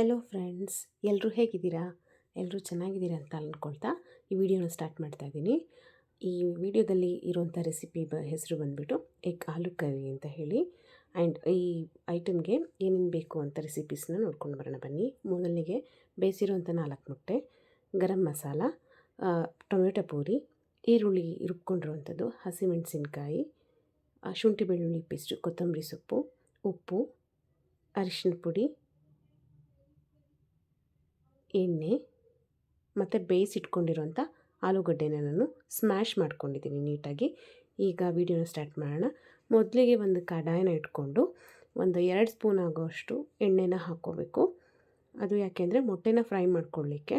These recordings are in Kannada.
ಹಲೋ ಫ್ರೆಂಡ್ಸ್ ಎಲ್ಲರೂ ಹೇಗಿದ್ದೀರಾ? ಎಲ್ಲರೂ ಚೆನ್ನಾಗಿದ್ದೀರಾ ಅಂತ ಅಂದ್ಕೊಳ್ತಾ ಈ ವಿಡಿಯೋನ ಸ್ಟಾರ್ಟ್ ಮಾಡ್ತಾ ಇದ್ದೀನಿ. ಈ ವಿಡಿಯೋದಲ್ಲಿ ಇರುವಂಥ ರೆಸಿಪಿ ಬ, ಹೆಸರು ಬಂದುಬಿಟ್ಟು ಎಗ್ ಆಲೂ ಕರಿ ಅಂತ ಹೇಳಿ. ಆ್ಯಂಡ್ ಈ ಐಟಮ್ಗೆ ಏನೇನು ಬೇಕು ಅಂತ ರೆಸಿಪೀಸ್ನ ನೋಡ್ಕೊಂಡು ಬರೋಣ ಬನ್ನಿ. ಮೊದಲಿಗೆ ಬೇಯಿಸಿರುವಂಥ ನಾಲ್ಕು ಮೊಟ್ಟೆ, ಗರಂ ಮಸಾಲ ಟೊಮೆಟೊ ಪೂರಿ, ಈರುಳ್ಳಿ ರುಬ್ಕೊಂಡಿರುವಂಥದ್ದು ಹಸಿಮೆಣಸಿನ್ಕಾಯಿ ಶುಂಠಿ ಬೆಳ್ಳುಳ್ಳಿ ಪೇಸ್ಟು ಕೊತ್ತಂಬರಿ ಸೊಪ್ಪು, ಉಪ್ಪು, ಅರಿಶಿನ ಪುಡಿ ಎಣ್ಣೆ ಮತ್ತು ಬೇಯಿಸಿಟ್ಕೊಂಡಿರುವಂಥ ಆಲೂಗಡ್ಡೆನ ನಾನು ಸ್ಮ್ಯಾಶ್ ಮಾಡ್ಕೊಂಡಿದ್ದೀನಿ ನೀಟಾಗಿ. ಈಗ ವಿಡಿಯೋನ ಸ್ಟಾರ್ಟ್ ಮಾಡೋಣ. ಮೊದಲಿಗೆ ಒಂದು ಕಡಾಯನ ಇಟ್ಕೊಂಡು ಒಂದು ಎರಡು ಸ್ಪೂನ್ ಆಗೋಷ್ಟು ಎಣ್ಣೆನ ಹಾಕ್ಕೋಬೇಕು. ಅದು ಯಾಕೆಂದರೆ ಮೊಟ್ಟೆನ ಫ್ರೈ ಮಾಡ್ಕೊಳ್ಳಿಕ್ಕೆ.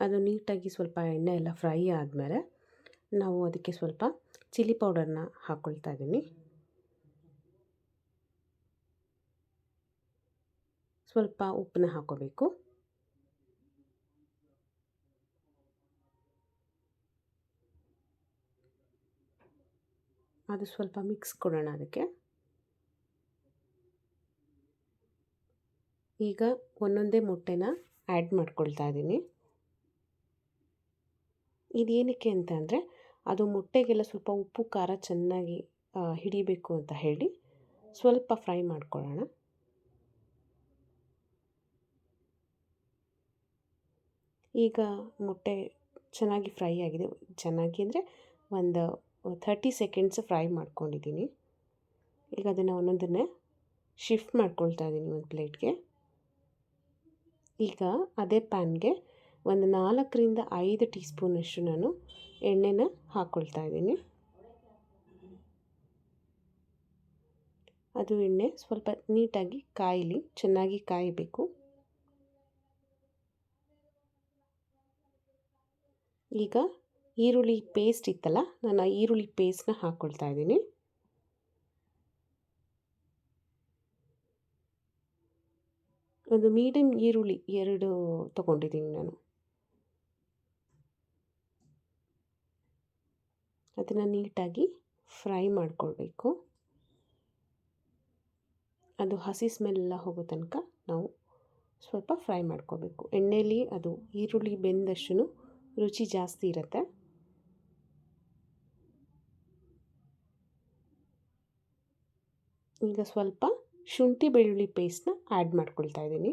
ಅದು ನೀಟಾಗಿ ಸ್ವಲ್ಪ ಎಣ್ಣೆ ಎಲ್ಲ ಫ್ರೈ ಆದಮೇಲೆ ನಾವು ಅದಕ್ಕೆ ಸ್ವಲ್ಪ ಚಿಲ್ಲಿ ಪೌಡರ್ನ ಹಾಕ್ಕೊಳ್ತಾ ಇದ್ದೀನಿ. ಸ್ವಲ್ಪ ಉಪ್ಪನ್ನ ಹಾಕೋಬೇಕು. ಅದು ಸ್ವಲ್ಪ ಮಿಕ್ಸ್ ಕೊಡೋಣ ಅದಕ್ಕೆ. ಈಗ ಒಂದೊಂದೇ ಮೊಟ್ಟೆನ ಆ್ಯಡ್ ಮಾಡ್ಕೊಳ್ತಾ ಇದ್ದೀನಿ. ಇದೇನಕ್ಕೆ ಅಂತ ಅಂದರೆ, ಅದು ಮೊಟ್ಟೆಗೆಲ್ಲ ಸ್ವಲ್ಪ ಉಪ್ಪು, ಖಾರ ಚೆನ್ನಾಗಿ ಹಿಡಿಬೇಕು ಅಂತ ಹೇಳಿ ಸ್ವಲ್ಪ ಫ್ರೈ ಮಾಡ್ಕೊಳ್ಳೋಣ. ಈಗ ಮೊಟ್ಟೆ ಚೆನ್ನಾಗಿ ಫ್ರೈ ಆಗಿದೆ. ಚೆನ್ನಾಗಿ ಅಂದರೆ ಒಂದು ಥರ್ಟಿ ಸೆಕೆಂಡ್ಸ್ ಫ್ರೈ ಮಾಡ್ಕೊಂಡಿದ್ದೀನಿ. ಈಗ ಅದನ್ನು ಒಂದೊಂದನ್ನೇ ಶಿಫ್ಟ್ ಮಾಡ್ಕೊಳ್ತಾ ಇದ್ದೀನಿ ಒಂದು ಪ್ಲೇಟ್ಗೆ. ಈಗ ಅದೇ ಪ್ಯಾನ್ಗೆ ಒಂದು ನಾಲ್ಕರಿಂದ ಐದು ಟೀ ಸ್ಪೂನಷ್ಟು ನಾನು ಎಣ್ಣೆನ ಹಾಕ್ಕೊಳ್ತಾ ಇದ್ದೀನಿ. ಅದು ಎಣ್ಣೆ ಸ್ವಲ್ಪ ನೀಟಾಗಿ ಕಾಯಲಿ, ಚೆನ್ನಾಗಿ ಕಾಯಬೇಕು. ಈಗ ಈರುಳ್ಳಿ ಪೇಸ್ಟ್ ಇತ್ತಲ್ಲ, ನಾನು ಆ ಈರುಳ್ಳಿ ಪೇಸ್ಟ್ನ ಹಾಕ್ಕೊಳ್ತಾ ಇದ್ದೀನಿ. ಒಂದು ಮೀಡಿಯಮ್ ಈರುಳ್ಳಿ ಎರಡು ತೊಗೊಂಡಿದ್ದೀನಿ ನಾನು. ಅದನ್ನು ನೀಟಾಗಿ ಫ್ರೈ ಮಾಡಿಕೊಳ್ಬೇಕು. ಅದು ಹಸಿ ಸ್ಮೆಲ್ಲ ಹೋಗೋ ತನಕ ನಾವು ಸ್ವಲ್ಪ ಫ್ರೈ ಮಾಡ್ಕೋಬೇಕು ಎಣ್ಣೆಯಲ್ಲಿ ಅದು ಈರುಳ್ಳಿ ಬೆಂದಷ್ಟು ರುಚಿ ಜಾಸ್ತಿ ಇರುತ್ತೆ. ಈಗ ಸ್ವಲ್ಪ ಶುಂಠಿ ಬೆಳ್ಳುಳ್ಳಿ ಪೇಸ್ಟ್ನ ಆ್ಯಡ್ ಮಾಡ್ಕೊಳ್ತಾ ಇದ್ದೀನಿ.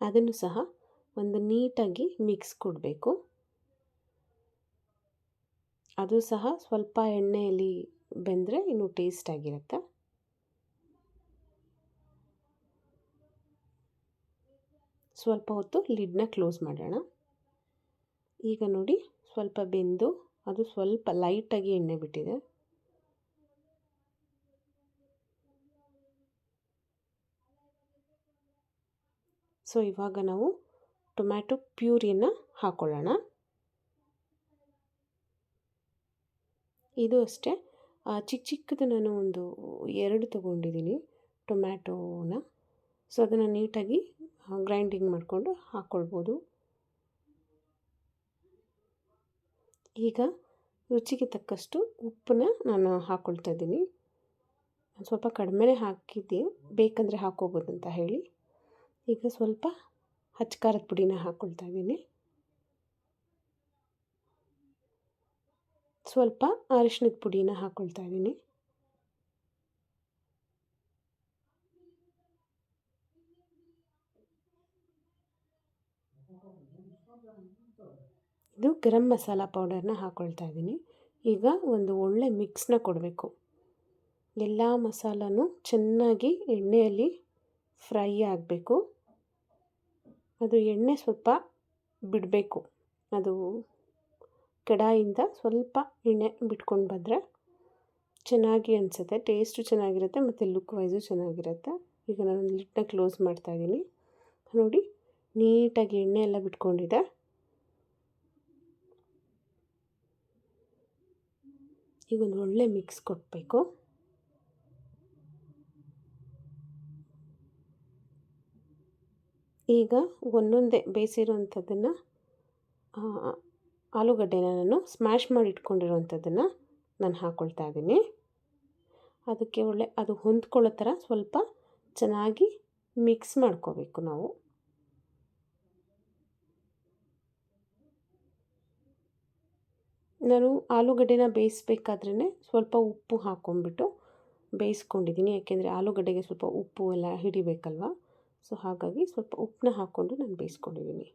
ಅದನ್ನು ಸಹ ಒಂದು ನೀಟಾಗಿ ಮಿಕ್ಸ್ ಕೊಡಬೇಕು. ಅದು ಸಹ ಸ್ವಲ್ಪ ಎಣ್ಣೆಯಲ್ಲಿ ಬೆಂದರೆ ಇನ್ನೂ ಟೇಸ್ಟ್ ಆಗಿರುತ್ತೆ. ಸ್ವಲ್ಪ ಹೊತ್ತು ಲಿಡ್ನ ಕ್ಲೋಸ್ ಮಾಡೋಣ. ಈಗ ನೋಡಿ ಸ್ವಲ್ಪ ಬೆಂದು ಅದು ಸ್ವಲ್ಪ ಲೈಟಾಗಿ ಎಣ್ಣೆ ಬಿಟ್ಟಿದೆ. ಸೊ ಇವಾಗ ನಾವು ಟೊಮ್ಯಾಟೊ ಪ್ಯೂರಿಯನ್ನು ಹಾಕೊಳ್ಳೋಣ. ಇದು ಅಷ್ಟೇ. ಚಿಕ್ಕ ಚಿಕ್ಕದು ನಾನು ಒಂದು ಎರಡು ತಗೊಂಡಿದ್ದೀನಿ ಟೊಮ್ಯಾಟೋನ ಸೊ ಅದನ್ನು ನೀಟಾಗಿ ಗ್ರೈಂಡಿಂಗ್ ಮಾಡಿಕೊಂಡು ಹಾಕ್ಕೊಳ್ಬೋದು ಈಗ ರುಚಿಗೆ ತಕ್ಕಷ್ಟು ಉಪ್ಪನ್ನ ನಾನು ಹಾಕ್ಕೊಳ್ತಾ ಇದ್ದೀನಿ. ಸ್ವಲ್ಪ ಕಡಿಮೆನೇ ಹಾಕಿದ್ದೆ, ಬೇಕಂದರೆ ಹಾಕ್ಕೋಬೋದು ಅಂತ ಹೇಳಿ. ಈಗ ಸ್ವಲ್ಪ ಹಚ್ಚಕಾರದ ಪುಡಿನ ಹಾಕ್ಕೊಳ್ತಾ ಇದ್ದೀನಿ. ಸ್ವಲ್ಪ ಅರಿಶಿಣದ ಪುಡಿನ ಹಾಕ್ಕೊಳ್ತಾ ಇದ್ದೀನಿ. ಇದು ಗರಂ ಮಸಾಲ ಪೌಡರ್ನ ಹಾಕ್ಕೊಳ್ತಾ ಇದ್ದೀನಿ. ಈಗ ಒಂದು ಒಳ್ಳೆ ಮಿಕ್ಸ್ನ ಕೊಡಬೇಕು. ಎಲ್ಲ ಮಸಾಲನೂ ಚೆನ್ನಾಗಿ ಎಣ್ಣೆಯಲ್ಲಿ ಫ್ರೈ ಆಗಬೇಕು. ಅದು ಎಣ್ಣೆ ಸ್ವಲ್ಪ ಬಿಡಬೇಕು. ಅದು ಕಡಾಯಿಂದ ಸ್ವಲ್ಪ ಎಣ್ಣೆ ಬಿಟ್ಕೊಂಡು ಬಂದರೆ ಚೆನ್ನಾಗಿ ಅನಿಸುತ್ತೆ. ಟೇಸ್ಟು ಚೆನ್ನಾಗಿರುತ್ತೆ ಮತ್ತು ಲುಕ್ ವೈಸು ಚೆನ್ನಾಗಿರುತ್ತೆ. ಈಗ ನಾನು ಲಿಟ್ಟನ್ನ ಕ್ಲೋಸ್ ಮಾಡ್ತಾಯಿದ್ದೀನಿ ನೋಡಿ ನೀಟಾಗಿ ಎಣ್ಣೆ ಎಲ್ಲ ಬಿಟ್ಕೊಂಡಿದೆ ಈಗ ಒಂದು ಒಳ್ಳೆ ಮಿಕ್ಸ್ ಕೊಡಬೇಕು ಈಗ ಒಂದೊಂದೇ ಬೇಯಿಸಿರುವಂಥದ್ದನ್ನು ಆಲೂಗಡ್ಡೆನ ನಾನು ಸ್ಮ್ಯಾಶ್ ಮಾಡಿ ಇಟ್ಕೊಂಡಿರೋವಂಥದ್ದನ್ನು ನಾನು ಹಾಕ್ಕೊಳ್ತಾ ಇದ್ದೀನಿ. ಅದಕ್ಕೆ ಒಳ್ಳೆ, ಅದು ಹೊಂದ್ಕೊಳ್ಳೋ ಥರ ಸ್ವಲ್ಪ ಚೆನ್ನಾಗಿ ಮಿಕ್ಸ್ ಮಾಡ್ಕೋಬೇಕು ನಾವು. ನಾನು ಆಲೂಗಡ್ಡೆನ ಬೇಯಿಸ್ಬೇಕಾದ್ರೇ ಸ್ವಲ್ಪ ಉಪ್ಪು ಹಾಕ್ಕೊಂಬಿಟ್ಟು ಬೇಯಿಸ್ಕೊಂಡಿದ್ದೀನಿ. ಯಾಕೆಂದರೆ ಆಲೂಗಡ್ಡೆಗೆ ಸ್ವಲ್ಪ ಉಪ್ಪು ಎಲ್ಲ ಹಿಡಿಬೇಕಲ್ವ? ಸೊ, ಹಾಗಾಗಿ ಸ್ವಲ್ಪ ಉಪ್ಪನ್ನ ಹಾಕ್ಕೊಂಡು ನಾನು ಬೇಯಿಸ್ಕೊಂಡಿದ್ದೀನಿ.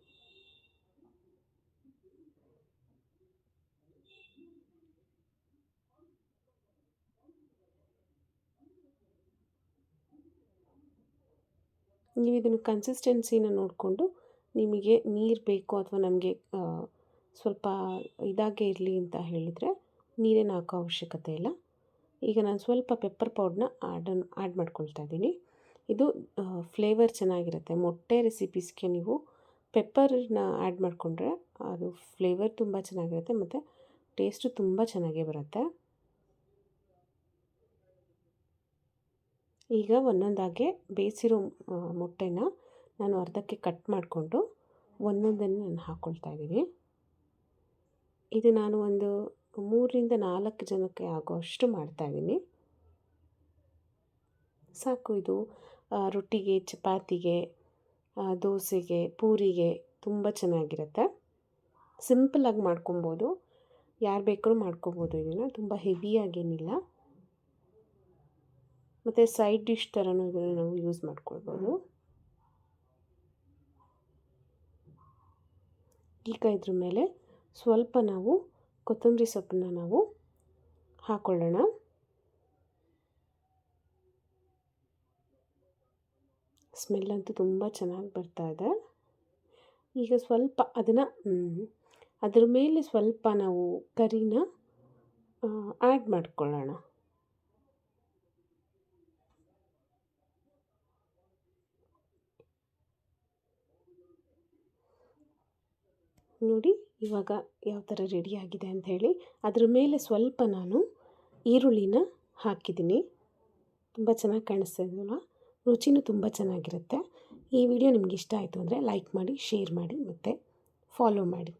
ನೀವು ಇದನ್ನು ಕನ್ಸಿಸ್ಟೆನ್ಸಿನ ನೋಡಿಕೊಂಡು ನಿಮಗೆ ನೀರು ಬೇಕು ಅಥವಾ ನಮಗೆ ಸ್ವಲ್ಪ ಇದಾಗೇ ಇರಲಿ ಅಂತ ಹೇಳಿದರೆ ನೀರೇನು ಹಾಕೋ ಅವಶ್ಯಕತೆ ಇಲ್ಲ. ಈಗ ನಾನು ಸ್ವಲ್ಪ ಪೆಪ್ಪರ್ ಪೌಡ್ರನ್ನ ಆ್ಯಡ್ ಆ್ಯಡ್ ಮಾಡ್ಕೊಳ್ತಾ ಇದ್ದೀನಿ. ಇದು ಫ್ಲೇವರ್ ಚೆನ್ನಾಗಿರುತ್ತೆ. ಮೊಟ್ಟೆ ರೆಸಿಪೀಸ್ಗೆ ನೀವು ಪೆಪ್ಪರನ್ನ ಆ್ಯಡ್ ಮಾಡಿಕೊಂಡ್ರೆ ಅದು ಫ್ಲೇವರ್ ತುಂಬ ಚೆನ್ನಾಗಿರುತ್ತೆ ಮತ್ತು ಟೇಸ್ಟು ತುಂಬ ಚೆನ್ನಾಗೇ ಬರುತ್ತೆ. ಈಗ ಒಂದೊಂದಾಗೆ ಬೇಯಿಸಿರೋ ಮೊಟ್ಟೆನ ನಾನು ಅರ್ಧಕ್ಕೆ ಕಟ್ ಮಾಡಿಕೊಂಡು ಒಂದೊಂದನ್ನು ನಾನು ಹಾಕ್ಕೊಳ್ತಾ ಇದ್ದೀನಿ. ಇದು ನಾನು ಒಂದು ಮೂರರಿಂದ ನಾಲ್ಕು ಜನಕ್ಕೆ ಆಗೋಷ್ಟು ಮಾಡ್ತಾಯಿದ್ದೀನಿ ಸಾಕು ಇದು ರೊಟ್ಟಿಗೆ, ಚಪಾತಿಗೆ ದೋಸೆಗೆ, ಪೂರಿಗೆ ತುಂಬ ಚೆನ್ನಾಗಿರುತ್ತೆ. ಸಿಂಪಲಾಗಿ ಮಾಡ್ಕೊಬೋದು. ಯಾರು ಬೇಕಾದ್ರೂ ಮಾಡ್ಕೊಬೋದು ಇದನ್ನು. ತುಂಬ ಹೆವಿಯಾಗೇನಿಲ್ಲ ಮತ್ತು ಸೈಡ್ ಡಿಶ್ ಥರನೂ ಇದನ್ನು ನಾವು ಯೂಸ್ ಮಾಡ್ಕೊಳ್ಬೋದು. ಈಗ ಇದ್ರ ಮೇಲೆ ಸ್ವಲ್ಪ ನಾವು ಕೊತ್ತಂಬರಿ ಸೊಪ್ಪನ್ನ ನಾವು ಹಾಕ್ಕೊಳ್ಳೋಣ ಸ್ಮೆಲ್ ಅಂತೂ ತುಂಬ ಚೆನ್ನಾಗಿ ಬರ್ತಾ ಇದೆ. ಈಗ ಸ್ವಲ್ಪ ಅದನ್ನು ಅದ್ರ ಮೇಲೆ ಸ್ವಲ್ಪ ನಾವು ಕರಿನ ಆ್ಯಡ್ ಮಾಡ್ಕೊಳ್ಳೋಣ. ನೋಡಿ ಇವಾಗ ಯಾವ ಥರ ರೆಡಿಯಾಗಿದೆ ಅಂತ ಹೇಳಿ, ಅದ್ರ ಮೇಲೆ ಸ್ವಲ್ಪ ನಾನು ಈರುಳ್ಳಿನ ಹಾಕಿದ್ದೀನಿ. ತುಂಬ ಚೆನ್ನಾಗಿ ಕಾಣಿಸ್ತಾ ಇದೆಯಲ್ಲ ರುಚಿನೂ ತುಂಬ ಚೆನ್ನಾಗಿರುತ್ತೆ. ಈ ವಿಡಿಯೋ ನಿಮ್ಗೆ ಇಷ್ಟ ಆಯಿತು ಅಂದರೆ ಲೈಕ್ ಮಾಡಿ ಶೇರ್ ಮಾಡಿ ಮತ್ತು ಫಾಲೋ ಮಾಡಿ.